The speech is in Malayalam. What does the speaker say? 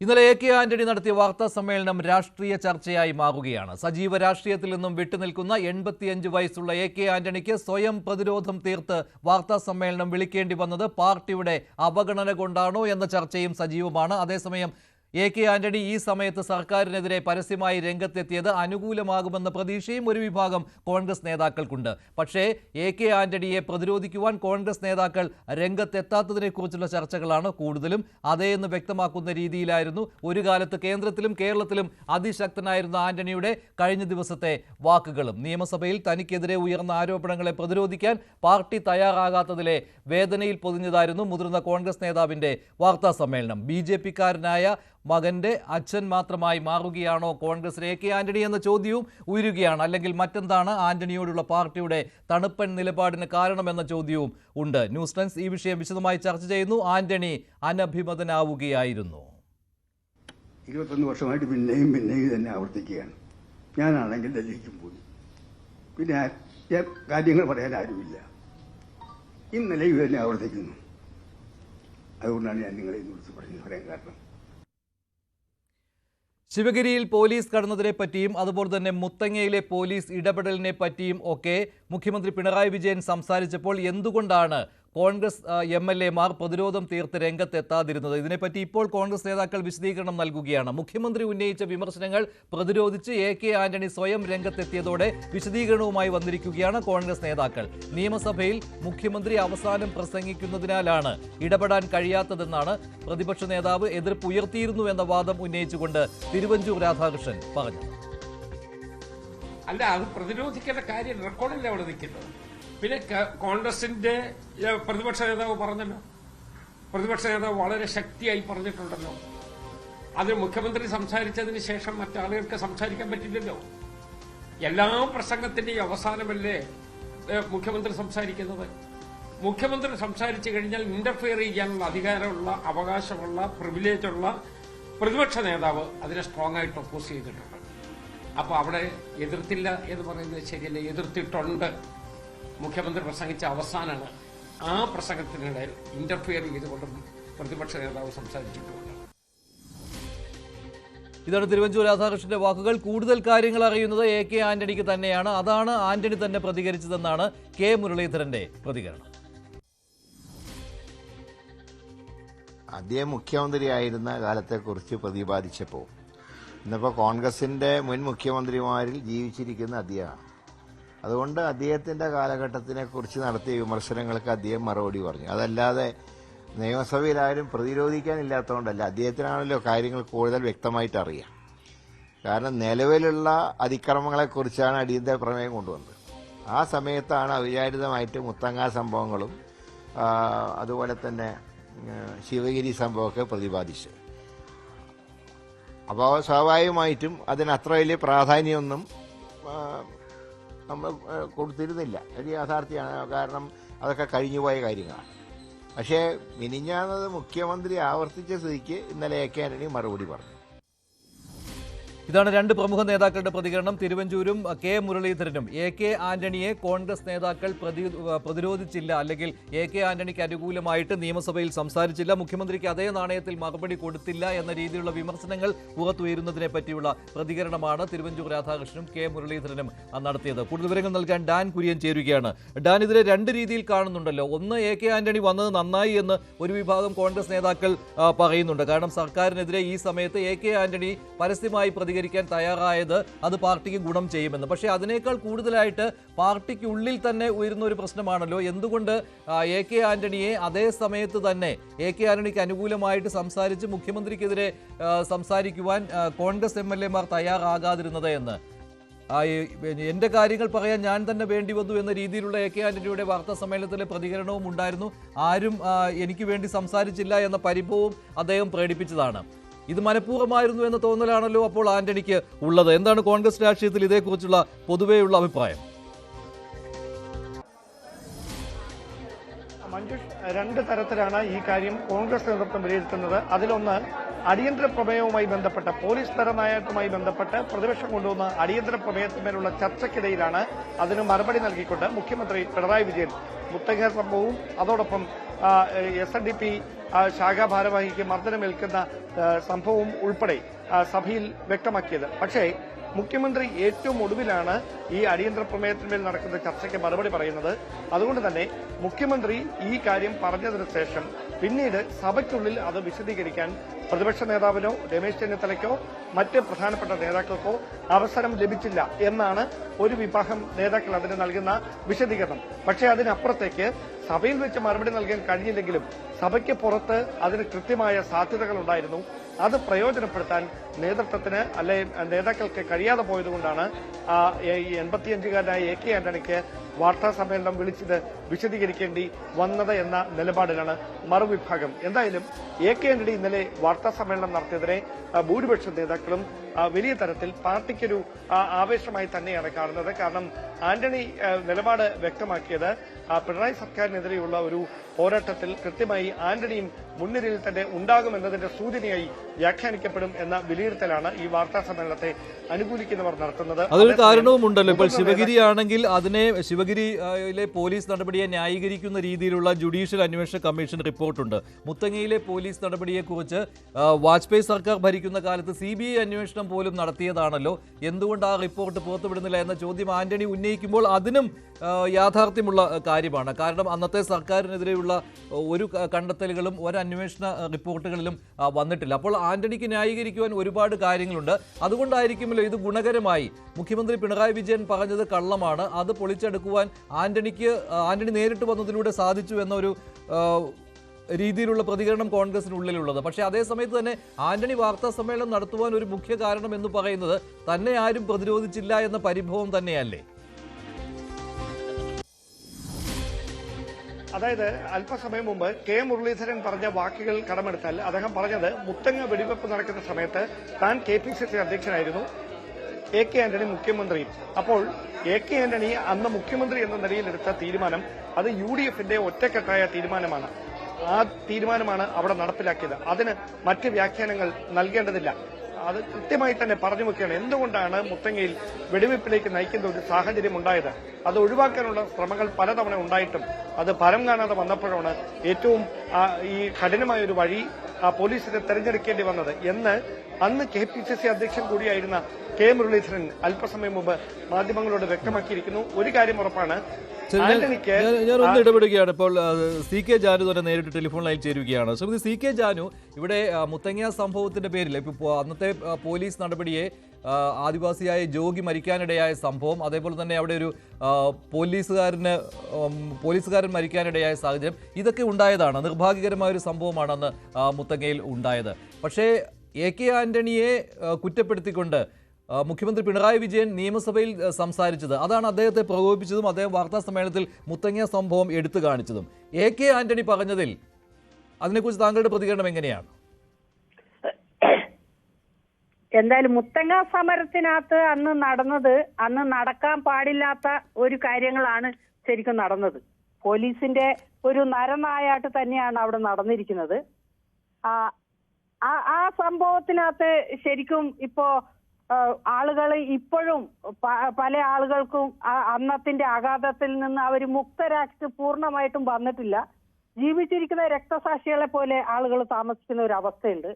ഇന്നലെ എ കെ ആന്റണി നടത്തിയ വാർത്താ സമ്മേളനം രാഷ്ട്രീയ ചർച്ചയായി മാറുകയാണ്. സജീവ രാഷ്ട്രീയത്തിൽ നിന്നും വിട്ടുനിൽക്കുന്ന എൺപത്തിയഞ്ച് വയസ്സുള്ള എ കെ ആന്റണിക്ക് സ്വയം പ്രതിരോധം തീർത്ത് വാർത്താ സമ്മേളനം വിളിക്കേണ്ടി വന്നത് പാർട്ടിയുടെ അവഗണന കൊണ്ടാണോ എന്ന ചർച്ചയും സജീവമാണ്. അതേസമയം എ കെ ആന്റണി ഈ സമയത്ത് സർക്കാരിനെതിരെ പരസ്യമായി രംഗത്തെത്തിയത് അനുകൂലമാകുമെന്ന പ്രതീക്ഷയും ഒരു വിഭാഗം കോൺഗ്രസ് നേതാക്കൾക്കുണ്ട്. പക്ഷേ എ കെ ആന്റണിയെ പ്രതിരോധിക്കുവാൻ കോൺഗ്രസ് നേതാക്കൾ രംഗത്തെത്താത്തതിനെക്കുറിച്ചുള്ള ചർച്ചകളാണ് കൂടുതലും. അതേ എന്ന് വ്യക്തമാക്കുന്ന രീതിയിലായിരുന്നു ഒരു കാലത്ത് കേന്ദ്രത്തിലും കേരളത്തിലും അതിശക്തനായിരുന്ന ആന്റണിയുടെ കഴിഞ്ഞ ദിവസത്തെ വാക്കുകളും. നിയമസഭയിൽ തനിക്കെതിരെ ഉയർന്ന ആരോപണങ്ങളെ പ്രതിരോധിക്കാൻ പാർട്ടി തയ്യാറാകാത്തതിലെ വേദനയിൽ പൊതിഞ്ഞതായിരുന്നു മുതിർന്ന കോൺഗ്രസ് നേതാവിന്റെ വാർത്താ സമ്മേളനം ബി ജെ പിക്കാരനായ മകന്റെ അച്ഛൻ മാത്രമായി മാറുകയാണോ? കോൺഗ്രസിലെ എ കെ ആന്റണി എന്ന ചോദ്യവും ഉയരുകയാണ്. അല്ലെങ്കിൽ മറ്റെന്താണ് ആന്റണിയോടുള്ള പാർട്ടിയുടെ തണുപ്പൻ നിലപാടിന് കാരണമെന്ന ചോദ്യവും ഉണ്ട്. ന്യൂസ് ടൈംസ് ഈ വിഷയം വിശദമായി ചർച്ച ചെയ്യുന്നു. ആന്റണി അനഭിമതനാവുകയായിരുന്നു. ഇരുപത്തൊന്ന് വർഷമായിട്ട് പിന്നെയും പിന്നെയും തന്നെ ആവർത്തിക്കുകയാണ്. ഞാനാണെങ്കിൽ ഡൽഹിക്കും പോയി. പിന്നെ കാര്യങ്ങൾ പറയാൻ ആരുമില്ല. ഇന്നലെ തന്നെ ആവർത്തിക്കുന്നു. അതുകൊണ്ടാണ് ഞാൻ നിങ്ങളെ കുറിച്ച് പറഞ്ഞു പറയാൻ കാരണം ശിവഗിരിയിൽ പോലീസ് കടന്നതിനെ പറ്റിയും അതുപോലെ തന്നെ മുത്തങ്ങയിലെ പോലീസ് ഇടപെടലിനെ പറ്റിയും ഒക്കെ മുഖ്യമന്ത്രി പിണറായി വിജയൻ സംസാരിച്ചപ്പോൾ എന്തുകൊണ്ടാണ് കോൺഗ്രസ് എം എൽ എമാർ പ്രതിരോധം തീർത്ത് രംഗത്തെത്താതിരുന്നത്. ഇതിനെപ്പറ്റി ഇപ്പോൾ കോൺഗ്രസ് നേതാക്കൾ വിശദീകരണം നൽകുകയാണ്. മുഖ്യമന്ത്രി ഉന്നയിച്ച വിമർശനങ്ങൾ പ്രതിരോധിച്ച് എ കെ ആന്റണി സ്വയം രംഗത്തെത്തിയതോടെ വിശദീകരണവുമായി വന്നിരിക്കുകയാണ് കോൺഗ്രസ് നേതാക്കൾ. നിയമസഭയിൽ മുഖ്യമന്ത്രി അവസാനം പ്രസംഗിക്കുന്നതിനാലാണ് ഇടപെടാൻ കഴിയാത്തതെന്നാണ് പ്രതിപക്ഷ നേതാവ് എതിർപ്പ് ഉയർത്തിയിരുന്നു എന്ന വാദം ഉന്നയിച്ചുകൊണ്ട് തിരുവഞ്ചൂർ രാധാകൃഷ്ണൻ പറഞ്ഞു അല്ല അത് പ്രതിരോധിക്കേണ്ട കാര്യം റെക്കോർഡല്ലേ അവിടെ നിൽക്കുന്നത്? പിന്നെ കോൺഗ്രസിന്റെ പ്രതിപക്ഷ നേതാവ് പറഞ്ഞല്ലോ. പ്രതിപക്ഷ നേതാവ് വളരെ ശക്തിയായി പറഞ്ഞിട്ടുണ്ടല്ലോ. അത് മുഖ്യമന്ത്രി സംസാരിച്ചതിന് ശേഷം മറ്റാളുകൾക്ക് സംസാരിക്കാൻ പറ്റില്ലല്ലോ. എല്ലാ പ്രസംഗത്തിന്റെയും അവസാനമല്ലേ മുഖ്യമന്ത്രി സംസാരിക്കുന്നത്? മുഖ്യമന്ത്രി സംസാരിച്ചു കഴിഞ്ഞാൽ ഇന്റർഫിയർ ചെയ്യാനുള്ള അധികാരമുള്ള അവകാശമുള്ള പ്രിവിലേജുള്ള പ്രതിപക്ഷ നേതാവ് അതിനെ സ്ട്രോങ് ആയിട്ട് ഒപ്പോസ് ചെയ്തിട്ടുണ്ട്. അപ്പൊ അവിടെ എതിർത്തില്ല എന്ന് പറയുന്നത് ശരിയല്ല. എതിർത്തിട്ടുണ്ട്. മുഖ്യമന്ത്രി പ്രസംഗിച്ച അവസാനമാണ് ആ പ്രസംഗത്തിനിടയിൽ ഇന്റർഫിയർ ചെയ്തുകൊണ്ട് പ്രതിപക്ഷ നേതാവ് സംസാരിച്ചിട്ടുണ്ട്. ഇതാണ് തിരുവഞ്ചൂർ രാധാകൃഷ്ണന്റെ വാക്കുകൾ. കൂടുതൽ കാര്യങ്ങൾ അറിയുന്നത് എ കെ ആന്റണിക്ക് തന്നെയാണ്. അതാണ് ആന്റണി തന്നെ പ്രതികരിച്ചതെന്നാണ് കെ മുരളീധരന്റെ പ്രതികരണം. അദ്ദേഹം മുഖ്യമന്ത്രിയായിരുന്ന കാലത്തെക്കുറിച്ച് പ്രതിപാദിച്ചപ്പോൾ ഇന്നിപ്പോൾ കോൺഗ്രസിന്റെ മുൻ മുഖ്യമന്ത്രിമാരിൽ ജീവിച്ചിരിക്കുന്ന അദ്ദേഹമാണ് അതുകൊണ്ട് അദ്ദേഹത്തിന്റെ കാലഘട്ടത്തിനെക്കുറിച്ച് നടത്തിയ വിമർശനങ്ങൾക്ക് അദ്ദേഹം മറുപടി പറഞ്ഞു. അതല്ലാതെ നിയമസഭയിൽ ആരും പ്രതിരോധിക്കാനില്ലാത്തതുകൊണ്ടല്ല അദ്ദേഹത്തിനാണല്ലോ കാര്യങ്ങൾ കൂടുതൽ വ്യക്തമായിട്ട് അറിയാം കാരണം നിലവിലുള്ള അതിക്രമങ്ങളെക്കുറിച്ചാണ് അടിയന്തര പ്രമേയം കൊണ്ടുവന്നത്. ആ സമയത്താണ് അവിചാരിതമായിട്ട് മുത്തങ്ങ സംഭവങ്ങളും അതുപോലെ തന്നെ ശിവഗിരി സംഭവമൊക്കെ പ്രതിപാദിച്ചത്. അപ്പോൾ സ്വാഭാവികമായിട്ടും അതിന് അത്ര വലിയ പ്രാധാന്യമൊന്നും നമ്മൾ കൊടുത്തിരുന്നില്ല. ഒരു യാഥാർത്ഥ്യമാണ്. കാരണം അതൊക്കെ കഴിഞ്ഞുപോയ കാര്യങ്ങളാണ്. പക്ഷേ മിനിഞ്ഞാന്നത് മുഖ്യമന്ത്രി ആവർത്തിച്ച സ്ഥിതിക്ക് ഇന്നലെ എ കെ ആന്റണി മറുപടി പറഞ്ഞു. ഇതാണ് രണ്ട് പ്രമുഖ നേതാക്കളുടെ പ്രതികരണം. തിരുവഞ്ചൂരും കെ മുരളീധരനും. എ കെ ആന്റണിയെ കോൺഗ്രസ് നേതാക്കൾ പ്രതി പ്രതിരോധിച്ചില്ല. അല്ലെങ്കിൽ എ കെ ആന്റണിക്ക് അനുകൂലമായിട്ട് നിയമസഭയിൽ സംസാരിച്ചില്ല. മുഖ്യമന്ത്രിക്ക് അതേ നാണയത്തിൽ മറുപടി കൊടുത്തില്ല എന്ന രീതിയിലുള്ള വിമർശനങ്ങൾ പുറത്തുയരുന്നതിനെ പറ്റിയുള്ള പ്രതികരണമാണ് തിരുവഞ്ചൂർ രാധാകൃഷ്ണനും കെ മുരളീധരനും നടത്തിയത്. കൂടുതൽ വിവരങ്ങൾ നൽകാൻ ഡാൻ കുര്യൻ ചേരുകയാണ്. ഡാൻ ഇതിനെ രണ്ട് രീതിയിൽ കാണുന്നുണ്ടല്ലോ. ഒന്ന് എ കെ ആന്റണി വന്നത് നന്നായി എന്ന് ഒരു വിഭാഗം കോൺഗ്രസ് നേതാക്കൾ പറയുന്നുണ്ട്. കാരണം സർക്കാരിനെതിരെ ഈ സമയത്ത് എ കെ ആന്റണി പരസ്യമായി പ്രതികരിക്കാൻ തയ്യാറായത് അത് പാർട്ടിക്ക് ഗുണം ചെയ്യുമെന്ന്. പക്ഷേ അതിനേക്കാൾ കൂടുതലായിട്ട് പാർട്ടിക്കുള്ളിൽ തന്നെ ഉയരുന്ന ഒരു പ്രശ്നമാണല്ലോ. എന്തുകൊണ്ട് എ കെ ആന്റണിയെ അതേ സമയത്ത് തന്നെ എ കെ ആന്റണിക്ക് അനുകൂലമായിട്ട് സംസാരിച്ച് മുഖ്യമന്ത്രിക്കെതിരെ സംസാരിക്കുവാൻ കോൺഗ്രസ് എം എൽ എമാർ തയ്യാറാകാതിരുന്നത് എന്ന്. ആ, എന്റെ കാര്യങ്ങൾ പറയാൻ ഞാൻ തന്നെ വേണ്ടി വന്നു എന്ന രീതിയിലുള്ള എ കെ ആന്റണിയുടെ വാർത്താ സമ്മേളനത്തിലെ പ്രതികരണവും ഉണ്ടായിരുന്നു. ആരും എനിക്ക് വേണ്ടി സംസാരിച്ചില്ല എന്ന പരിഭവവും അദ്ദേഹം പ്രകടിപ്പിച്ചതാണ്. ഇത് മനഃപൂർവമായിരുന്നു എന്ന തോന്നലാണല്ലോ അപ്പോൾ ആന്റണിക്ക് ഉള്ളത്. എന്താണ് കോൺഗ്രസ് രാഷ്ട്രീയത്തിൽ ഇതേക്കുറിച്ചുള്ള പൊതുവെയുള്ള അഭിപ്രായം? മഞ്ജുഷ് രണ്ട് തരത്തിലാണ് ഈ കാര്യം കോൺഗ്രസ് നേതൃത്വം വിലയിരുത്തുന്നത്. അതിലൊന്ന് അടിയന്തര പ്രമേയവുമായി ബന്ധപ്പെട്ട പോലീസ് തരനായകത്തുമായി ബന്ധപ്പെട്ട് പ്രതിപക്ഷം കൊണ്ടുവന്ന അടിയന്തര പ്രമേയത്തിന്മേലുള്ള ചർച്ചയ്ക്കിടയിലാണ് അതിന് മറുപടി നൽകിക്കൊണ്ട് മുഖ്യമന്ത്രി പിണറായി വിജയൻ മുത്തങ്ങ സംഭവവും അതോടൊപ്പം എസ് എൻ ഡി പി ശാഖാ ഭാരവാഹിക്ക് മർദ്ദനമേൽക്കുന്ന സംഭവം ഉൾപ്പെടെ സഭയിൽ വ്യക്തമാക്കിയത്. പക്ഷേ മുഖ്യമന്ത്രി ഏറ്റവും ഒടുവിലാണ് ഈ അടിയന്തര പ്രമേയത്തിന്മേൽ നടക്കുന്ന ചർച്ചയ്ക്ക് മറുപടി പറയുന്നത്. അതുകൊണ്ട് തന്നെ മുഖ്യമന്ത്രി ഈ കാര്യം പറഞ്ഞതിനു ശേഷം പിന്നീട് സഭയ്ക്കുള്ളിൽ അത് വിശദീകരിക്കാൻ പ്രതിപക്ഷ നേതാവിനോ രമേശ് ചെന്നിത്തലയ്ക്കോ മറ്റ് പ്രധാനപ്പെട്ട നേതാക്കൾക്കോ അവസരം ലഭിച്ചില്ല എന്നാണ് ഒരു വിഭാഗം നേതാക്കൾ അതിന് നൽകുന്ന വിശദീകരണം. പക്ഷേ അതിനപ്പുറത്തേക്ക് സഭയിൽ വെച്ച് മറുപടി നൽകാൻ കഴിഞ്ഞില്ലെങ്കിലും സഭയ്ക്ക് പുറത്ത് അതിന് കൃത്യമായ സാധ്യതകൾ ഉണ്ടായിരുന്നു. അത് പ്രയോജനപ്പെടുത്താൻ നേതൃത്വത്തിന് അല്ലെ നേതാക്കൾക്ക് കഴിയാതെ പോയതുകൊണ്ടാണ് എൺപത്തിയഞ്ചുകാരനായ എ കെ ആന്റണിക്ക് വാർത്താ സമ്മേളനം വിളിച്ചത് വിശദീകരിക്കേണ്ടി വന്നത് എന്ന നിലപാടിലാണ് മറുവിഭാഗം. എന്തായാലും എ കെ ആന്റണി ഇന്നലെ വാർത്താ സമ്മേളനം നടത്തിയതിനെ ഭൂരിപക്ഷ നേതാക്കളും വലിയ തരത്തിൽ പാർട്ടിക്കൊരു ആവേശമായി തന്നെയാണ് കാണുന്നത്. കാരണം ആന്റണി നിലപാട് വ്യക്തമാക്കിയത് പിണറായി സർക്കാരിനെതിരെയുള്ള ഒരു പോരാട്ടത്തിൽ കൃത്യമായി ആന്റണിയും മുൻനിരയിൽ തന്നെ ഉണ്ടാകുമെന്നതിന്റെ സൂചനയായി വ്യാഖ്യാനിക്കപ്പെടും എന്ന വിലയിരുത്തലാണ് ഈ വാർത്താ സമ്മേളനത്തെ അനുകൂലിക്കുന്നവർ നടത്തുന്നത്. അതൊരു കാരണവും ഉണ്ടല്ലോ ഇപ്പോൾ ശിവഗിരി ആണെങ്കിൽ അതിനെ ശിവഗിരിയിലെ പോലീസ് നടപടിയെ ന്യായീകരിക്കുന്ന രീതിയിലുള്ള ജുഡീഷ്യൽ അന്വേഷണ കമ്മീഷൻ റിപ്പോർട്ടുണ്ട്. മുത്തങ്ങയിലെ പോലീസ് നടപടിയെക്കുറിച്ച് വാജ്പേയി സർക്കാർ ഭരിക്കുന്ന കാലത്ത് സി ബി ഐ അന്വേഷണം പോലും നടത്തിയതാണല്ലോ. എന്തുകൊണ്ട് ആ റിപ്പോർട്ട് പുറത്തുവിടുന്നില്ല എന്ന ചോദ്യം ആന്റണി ഉന്നയിക്കുമ്പോൾ അതിനും യാഥാർത്ഥ്യമുള്ള കാര്യമാണ്. കാരണം അന്നത്തെ സർക്കാരിനെതിരെയുള്ള ആ, ഒരു കണ്ടെത്തലുകളും ഒരു അന്വേഷണ റിപ്പോർട്ടുകളിലും വന്നിട്ടില്ല. അപ്പോൾ ആന്റണിക്ക് ന്യായീകരിക്കുവാൻ ഒരുപാട് കാര്യങ്ങളുണ്ട്. അതുകൊണ്ടായിരിക്കുമല്ലോ ഇത് ഗുണകരമായി. മുഖ്യമന്ത്രി പിണറായി വിജയൻ പറഞ്ഞത് കള്ളമാണ്. അത് പൊളിച്ചെടുക്കുവാൻ ആന്റണിക്ക് ആന്റണി നേരിട്ട് വന്നതിലൂടെ സാധിച്ചു എന്നൊരു രീതിയിലുള്ള പ്രതികരണം കോൺഗ്രസിനുള്ളിലുള്ളത് പക്ഷേ അതേ സമയത്ത് തന്നെ ആന്റണി വാർത്താ സമ്മേളനം നടത്തുവാൻ ഒരു മുഖ്യ കാരണം എന്ന് പറയുന്നത് തന്നെ ആരും പ്രതിരോധിച്ചില്ല എന്ന പരിഭവം തന്നെയല്ലേ? അതായത് അല്പസമയം മുമ്പ് കെ മുരളീധരൻ പറഞ്ഞ വാക്കുകൾ കടമെടുത്താൽ അദ്ദേഹം പറഞ്ഞത് മുത്തങ്ങ വെടിവെപ്പ് നടക്കുന്ന സമയത്ത് താൻ കെ പി സി സി അധ്യക്ഷനായിരുന്നു. എ കെ ആന്റണി മുഖ്യമന്ത്രി അപ്പോൾ എ കെ ആന്റണി അന്ന് മുഖ്യമന്ത്രി എന്ന നിലയിലെടുത്ത തീരുമാനം അത് യു ഡി എഫിന്റെ ഒറ്റക്കെട്ടായ തീരുമാനമാണ്. ആ തീരുമാനമാണ് അവിടെ നടപ്പിലാക്കിയത്. അതിന് മറ്റ് വ്യാഖ്യാനങ്ങൾ നൽകേണ്ടതില്ല. അത് കൃത്യമായി തന്നെ പറഞ്ഞു വെക്കുകയാണ്. എന്തുകൊണ്ടാണ് മുത്തങ്ങയിൽ വെടിവെപ്പിലേക്ക് നയിക്കുന്ന ഒരു സാഹചര്യം ഉണ്ടായത്? അത് ഒഴിവാക്കാനുള്ള ശ്രമങ്ങൾ പലതവണ ഉണ്ടായിട്ടും അത് ഫലം കാണാതെ വന്നപ്പോഴാണ് ഏറ്റവും ഈ കഠിനമായ ഒരു വഴി ആ, പോലീസിനെ തെരഞ്ഞെടുക്കേണ്ടി വന്നത്. എന്ന് അന്ന് കെ പി സി സി അധ്യക്ഷൻ കൂടിയായിരുന്ന കെ മുരളീധരൻ അല്പസമയം മുമ്പ് മാധ്യമങ്ങളോട് വ്യക്തമാക്കിയിരിക്കുന്നു. ഒരു കാര്യം ഉറപ്പാണ്. ഞാൻ- ഒന്ന് ഇടപെടുകയാണ്. ഇപ്പോൾ സി കെ ജാനു തന്നെ നേരിട്ട് ടെലിഫോൺ ലൈൻ ചേരുകയാണ്. ശ്രീമതി സി കെ ജാനു ഇവിടെ മുത്തങ്ങിയ മുത്തങ്ങ സംഭവത്തിന്റെ പേരിൽ ഇപ്പോൾ പോ- അന്നത്തെ പോലീസ് നടപടിയെ ആദിവാസിയായ ജോഗി മരിക്കാനിടയായ സംഭവം അതേപോലെ തന്നെ അവിടെ ഒരു പോലീസുകാരന് പോലീസുകാരൻ മരിക്കാനിടയായ സാഹചര്യം ഇതൊക്കെ ഉണ്ടായതാണ്. നിർഭാഗ്യകരമായ ഒരു സംഭവമാണെന്ന് മുത്തങ്ങയിൽ ഉണ്ടായത്. പക്ഷേ എ കെ ആന്റണിയെ കുറ്റപ്പെടുത്തിക്കൊണ്ട് മുഖ്യമന്ത്രി പിണറായി വിജയൻ നിയമസഭയിൽ സംസാരിച്ചത്. അതാണ് അദ്ദേഹത്തെ പ്രകോപിപ്പിച്ചതും അദ്ദേഹം വാർത്താ സമ്മേളനത്തിൽ മുത്തങ്ങ സംഭവം എടുത്തു കാണിച്ചതും. എ കെ ആന്റണി പറഞ്ഞതിൽ അതിനെക്കുറിച്ച് താങ്കളുടെ പ്രതികരണം എങ്ങനെയാണ്? എന്തായാലും മുത്തങ്ങ സമരത്തിനകത്ത് അന്ന് നടന്നത് അന്ന് നടക്കാൻ പാടില്ലാത്ത ഒരു കാര്യങ്ങളാണ് ശരിക്കും നടന്നത്. പോലീസിന്റെ ഒരു നരനായാട്ട് തന്നെയാണ് അവിടെ നടന്നിരിക്കുന്നത്. ആ സംഭവത്തിനകത്ത് ശരിക്കും ഇപ്പോ ആളുകൾ ഇപ്പോഴും പല ആളുകൾക്കും അന്നത്തിന്റെ ആഘാതത്തിൽ നിന്ന് അവർ മുക്തരാക്കി പൂർണമായിട്ടും വന്നിട്ടില്ല. ജീവിച്ചിരിക്കുന്ന രക്തസാക്ഷികളെ പോലെ ആളുകൾ താമസിക്കുന്ന ഒരു അവസ്ഥയുണ്ട്.